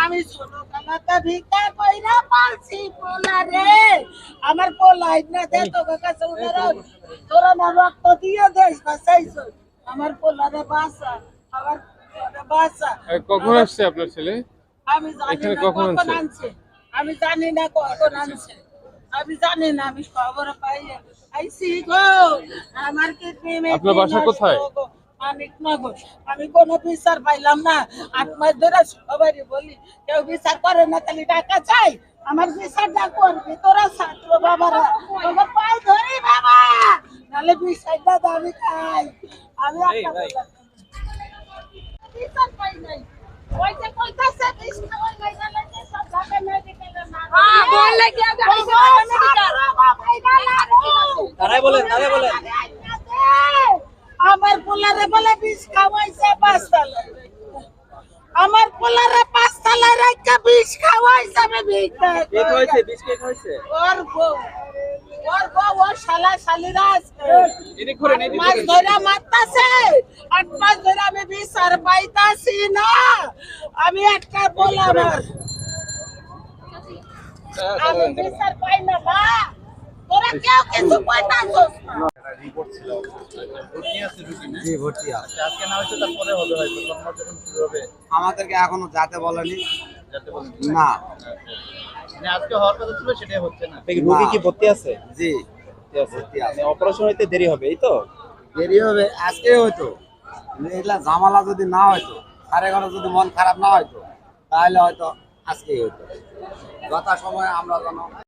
আমি ছোট কালাটা ভিক্ষা কইরা পালছি পোলা রে আমার পোলাই না দে তোকে কাছে উনারা তোরা না রক্ত দিয়ে দেশ বাঁচাইছ আমার পোলারে বাঁচা আমার পোলারে বাঁচা আর কখন আসছে আপনার ছেলে? আমি জানি এখানে না কখন আনছে? আমি জানি না কখন আনছে। আমি জানি না আমি খবর পাই আইসি গো আমার কিডনি আপনার বাসা কোথায়? আমি কোনো বিচার পাইলাম না। আট মাস ধরে সবারই বলি কেউ বিচার করে না খালি টাকা চাই। আমার বিচারটা করবি তোরা ছাত্র বাবারা। তোমার পায়ে ধরি বাবা। নাহলে বিচারটা দাবি খাই। আমি একটা তারাই বলেন তারাই বলেন। আমার পোলারে বলে বিষ খাওয়াইছে পাঁচতলা আমার পোলারে পাঁচতলা রাখা বিষ খাওয়াইছে আমি ওর বউ ওর বউ। ওর শালা ঘুরেন ধরে মারতাছে। আট মাস ধরে আমি বিচার পাইতাছি না। আমি একটা বললাম আমি বিচার পাই না মা। তোরা কেউ কিছু পাইতাছস না। জি ভর্তি আছে। আজকে না হয়েছে তারপরে হবে হয়তো। কর্ম যখন শুরু হবে। আমাদেরকে এখনও যাতে বলেনি। না। মানে আজকে হওয়ার কথা ছিল সেটাই হচ্ছে না। রোগী কি ভর্তি আছে? জি। ভর্তি আছে। অপারেশন হইতে দেরি হবে, এই তো? দেরি হবে, আজকে হয়তো এগুলা ঝামেলা যদি না হয়তো সাড়ে এগারো যদি মন খারাপ না হয়তো তাহলে হয়তো আজকেই হইতো। যথা সময় আমরা যেন